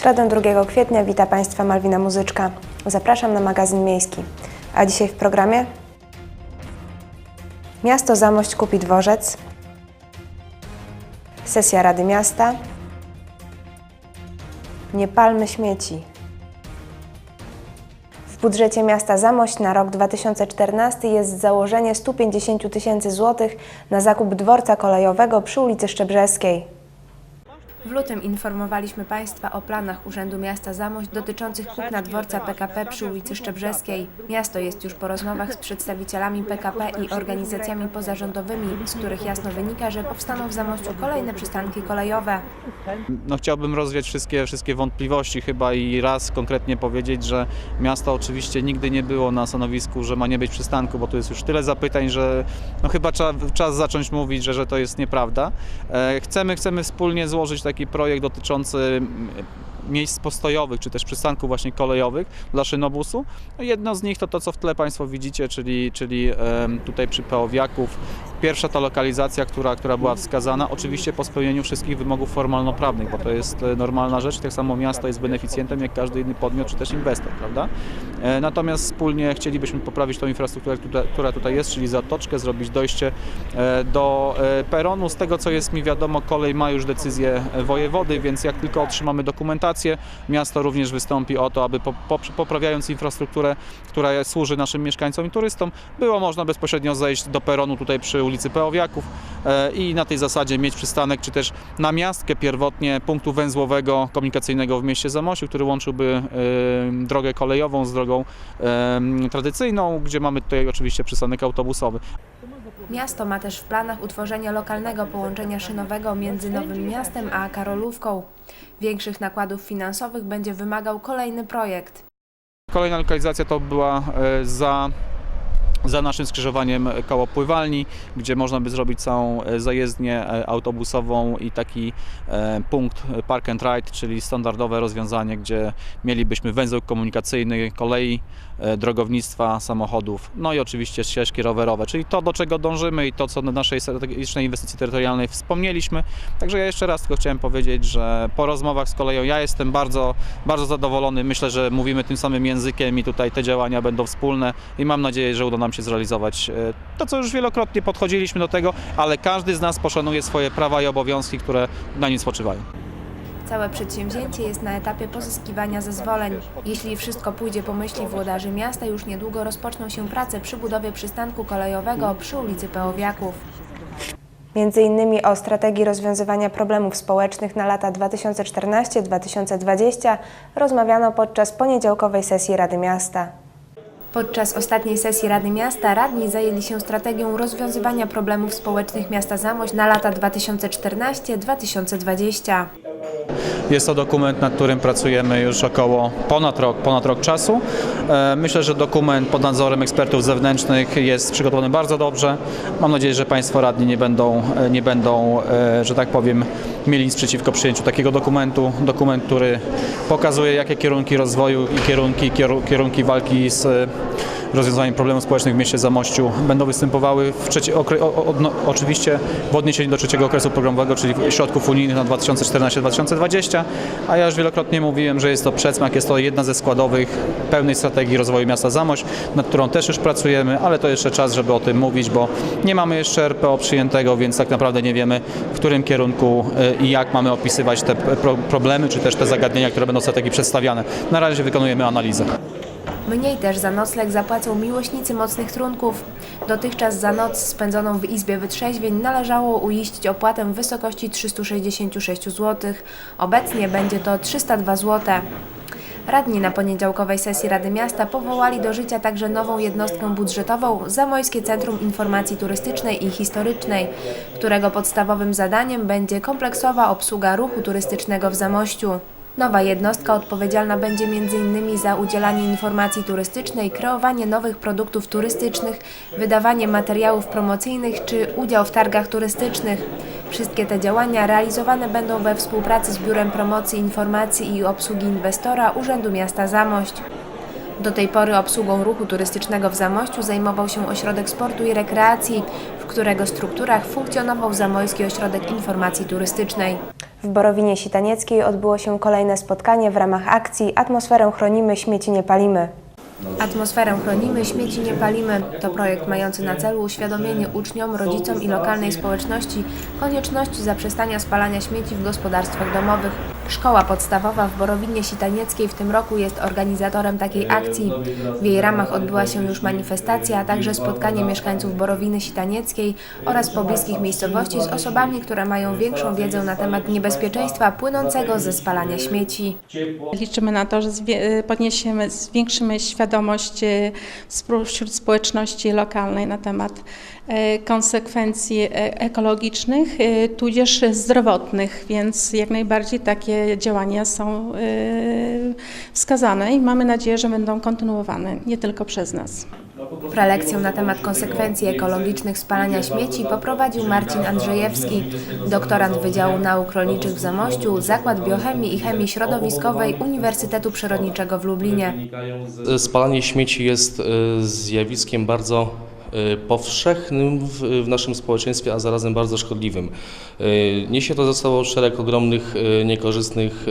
środę 2 kwietnia wita Państwa Malwina Muzyczka. Zapraszam na magazyn miejski. A dzisiaj w programie Miasto Zamość kupi dworzec, sesja Rady Miasta, nie palmy śmieci. W budżecie miasta Zamość na rok 2014 jest założenie 150 000 tysięcy złotych na zakup dworca kolejowego przy ulicy Szczebrzeskiej. W lutym informowaliśmy Państwa o planach Urzędu Miasta Zamość dotyczących kupna dworca PKP przy ulicy Szczebrzeskiej. Miasto jest już po rozmowach z przedstawicielami PKP i organizacjami pozarządowymi, z których jasno wynika, że powstaną w Zamościu kolejne przystanki kolejowe. No, chciałbym rozwiać wszystkie, wszystkie wątpliwości chyba i raz konkretnie powiedzieć, że miasto oczywiście nigdy nie było na stanowisku, że ma nie być przystanku, bo tu jest już tyle zapytań, że no, chyba trzeba, czas zacząć mówić, że, że to jest nieprawda. E, chcemy, chcemy wspólnie złożyć taki projekt dotyczący mm, miejsc postojowych, czy też przystanków właśnie kolejowych dla szynobusu. No, jedno z nich to to, co w tle Państwo widzicie, czyli, czyli tutaj przy Peowiaków. Pierwsza ta lokalizacja, która, która była wskazana, oczywiście po spełnieniu wszystkich wymogów formalno-prawnych, bo to jest e, normalna rzecz. Tak samo miasto jest beneficjentem, jak każdy inny podmiot, czy też inwestor, prawda? E, Natomiast wspólnie chcielibyśmy poprawić tą infrastrukturę, która- tutaj jest, czyli zatoczkę, zrobić dojście e, do peronu. Z tego, co jest mi wiadomo, kolej ma już decyzję wojewody, więc jak tylko otrzymamy dokumentację, miasto również wystąpi o to, aby po, po, poprawiając infrastrukturę, która służy naszym mieszkańcom i turystom, było można bezpośrednio zejść do peronu tutaj przy ulicy Peowiaków e, i na tej zasadzie mieć przystanek, czy też namiastkę pierwotnie punktu węzłowego komunikacyjnego w mieście Zamosiu, który łączyłby e, drogę kolejową z drogą e, tradycyjną, gdzie mamy tutaj oczywiście przystanek autobusowy. Miasto ma też w planach utworzenie lokalnego połączenia szynowego między Nowym Miastem a Karolówką. Większych nakładów finansowych będzie wymagał kolejny projekt. Kolejna lokalizacja to była za, za naszym skrzyżowaniem koło pływalni, gdzie można by zrobić całą e, zajezdnię e, autobusową i taki e, punkt park and ride, czyli standardowe rozwiązanie, gdzie mielibyśmy węzeł komunikacyjny kolei, drogownictwa, samochodów, no i oczywiście ścieżki rowerowe, czyli to, do czego dążymy i to, co na naszej strategicznej inwestycji terytorialnej wspomnieliśmy. Także ja jeszcze raz tylko chciałem powiedzieć, że po rozmowach z koleją ja jestem bardzo, bardzo zadowolony. Myślę, że mówimy tym samym językiem i tutaj te działania będą wspólne i mam nadzieję, że uda nam się zrealizować e, to, co już wielokrotnie podchodziliśmy do tego, ale każdy z nas poszanuje swoje prawa i obowiązki, które na nim spoczywają. Całe przedsięwzięcie jest na etapie pozyskiwania zezwoleń. Jeśli wszystko pójdzie po myśli włodarzy miasta, już niedługo rozpoczną się prace przy budowie przystanku kolejowego przy ulicy Peowiaków. Między innymi o strategii rozwiązywania problemów społecznych na lata 2014-2020 rozmawiano podczas poniedziałkowej sesji Rady Miasta. Podczas ostatniej sesji Rady Miasta radni zajęli się strategią rozwiązywania problemów społecznych miasta Zamość na lata 2014-2020. Jest to dokument, nad którym pracujemy już około ponad rok, ponad rok czasu. E, Myślę, że dokument pod nadzorem ekspertów zewnętrznych jest przygotowany bardzo dobrze. Mam nadzieję, że Państwo radni nie będą, e, nie będą e, że tak powiem, mieli nic przeciwko przyjęciu takiego dokumentu. Dokument, który pokazuje, jakie kierunki rozwoju i kierunki, kieru- kierunki walki z rozwiązaniem problemów społecznych w mieście Zamościu będą występowały w trzeci, okre, o, o, no, oczywiście w odniesieniu do trzeciego okresu programowego, czyli środków unijnych na 2014-2020, a ja już wielokrotnie mówiłem, że jest to przedsmak, jest to jedna ze składowych pełnej strategii rozwoju miasta Zamość, nad którą też już pracujemy, ale to jeszcze czas, żeby o tym mówić, bo nie mamy jeszcze RPO przyjętego, więc tak naprawdę nie wiemy, w którym kierunku y, i jak mamy opisywać te pro, problemy, czy też te zagadnienia, które będą w strategii przedstawiane. Na razie wykonujemy analizę. Mniej też za nocleg zapłacą miłośnicy mocnych trunków. Dotychczas za noc spędzoną w Izbie Wytrzeźwień należało uiścić opłatę w wysokości 366 zł. Obecnie będzie to 302 zł. Radni na poniedziałkowej sesji Rady Miasta powołali do życia także nową jednostkę budżetową Zamojskie Centrum Informacji Turystycznej i Historycznej, którego podstawowym zadaniem będzie kompleksowa obsługa ruchu turystycznego w Zamościu. Nowa jednostka odpowiedzialna będzie m.in. za udzielanie informacji turystycznej, kreowanie nowych produktów turystycznych, wydawanie materiałów promocyjnych czy udział w targach turystycznych. Wszystkie te działania realizowane będą we współpracy z Biurem Promocji Informacji i Obsługi Inwestora Urzędu Miasta Zamość. Do tej pory obsługą ruchu turystycznego w Zamościu zajmował się Ośrodek Sportu i Rekreacji, w którego strukturach funkcjonował Zamojski Ośrodek Informacji Turystycznej. W Borowinie Sitanieckiej odbyło się kolejne spotkanie w ramach akcji Atmosferę chronimy, śmieci nie palimy. Atmosferę chronimy, śmieci nie palimy to projekt mający na celu uświadomienie uczniom, rodzicom i lokalnej społeczności konieczności zaprzestania spalania śmieci w gospodarstwach domowych. Szkoła podstawowa w Borowinie Sitanieckiej w tym roku jest organizatorem takiej akcji. W jej ramach odbyła się już manifestacja, a także spotkanie mieszkańców Borowiny Sitanieckiej oraz pobliskich miejscowości z osobami, które mają większą wiedzę na temat niebezpieczeństwa płynącego ze spalania śmieci. Liczymy na to, że zwie- podniesiemy, zwiększymy świadomość e, spró- wśród społeczności lokalnej na temat e, konsekwencji e, ekologicznych, e, tudzież zdrowotnych, więc jak najbardziej takie działania są e, wskazane i mamy nadzieję, że będą kontynuowane nie tylko przez nas. Prelekcję na temat konsekwencji ekologicznych spalania śmieci poprowadził Marcin Andrzejewski, doktorant Wydziału Nauk Rolniczych w Zamościu, Zakład Biochemii i Chemii Środowiskowej Uniwersytetu Przyrodniczego w Lublinie. Spalanie śmieci jest e, zjawiskiem bardzo powszechnym w, naszym społeczeństwie, a zarazem bardzo szkodliwym. E, Niesie to ze sobą szereg ogromnych e, niekorzystnych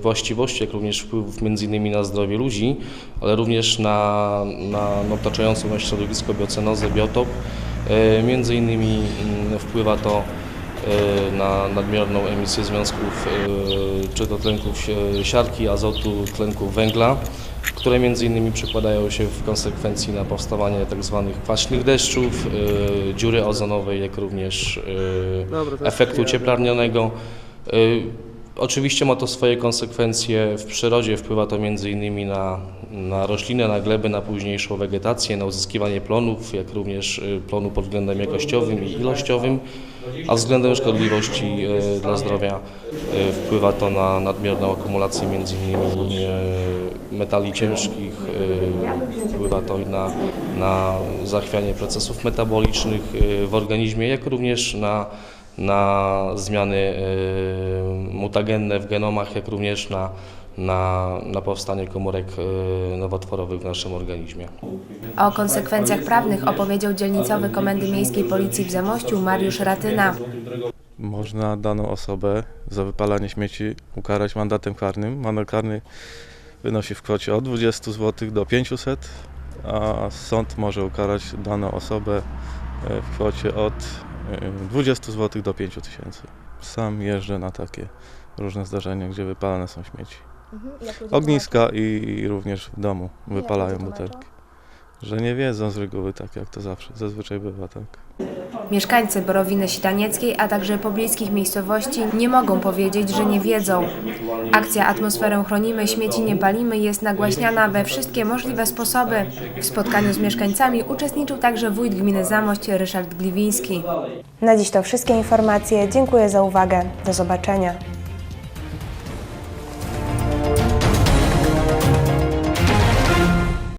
właściwości, jak również wpływów innymi na zdrowie ludzi, ale również na, na otaczającą nas środowisko, biocenozę, biotop. Między innymi mm, wpływa to na nadmierną emisję związków czy to tlenków siarki, azotu, tlenków węgla, które między innymi przekładają się w konsekwencji na powstawanie tak zwanych kwaśnych deszczów, e, dziury ozonowej, jak również e, efektu cieplarnianego. E, Oczywiście ma to swoje konsekwencje w przyrodzie, wpływa to między innymi na, na rośliny, na gleby, na późniejszą wegetację, na uzyskiwanie plonów, jak również plonu pod względem jakościowym i ilościowym, a względem szkodliwości e, dla zdrowia e, wpływa to na nadmierną akumulację innymi e, metali ciężkich, wpływa to na, na zachwianie procesów metabolicznych w organizmie, jak również na na zmiany mutagenne w genomach, jak również na, na, na powstanie komórek e, nowotworowych w naszym organizmie. O konsekwencjach prawnych opowiedział dzielnicowy Komendy Miejskiej Policji w Zamościu Mariusz Ratyna. Można daną osobę za wypalanie śmieci ukarać mandatem karnym. Mandat karny wynosi w kwocie od 20 zł do 500, a sąd może ukarać daną osobę e, w kwocie od e, 20 zł do 5000. Sam jeżdżę na takie różne zdarzenia, gdzie wypalane są śmieci. Ogniska i, i również w domu wypalają butelki. Że nie wiedzą z reguły tak, jak to zawsze, zazwyczaj bywa tak. Mieszkańcy Borowiny Sitanieckiej, a także pobliskich miejscowości nie mogą powiedzieć, że nie wiedzą. Akcja Atmosferę chronimy, śmieci nie palimy jest nagłaśniana we wszystkie możliwe sposoby. W spotkaniu z mieszkańcami uczestniczył także wójt gminy Zamość Ryszard Gliwiński. Na dziś to wszystkie informacje. Dziękuję za uwagę. Do zobaczenia.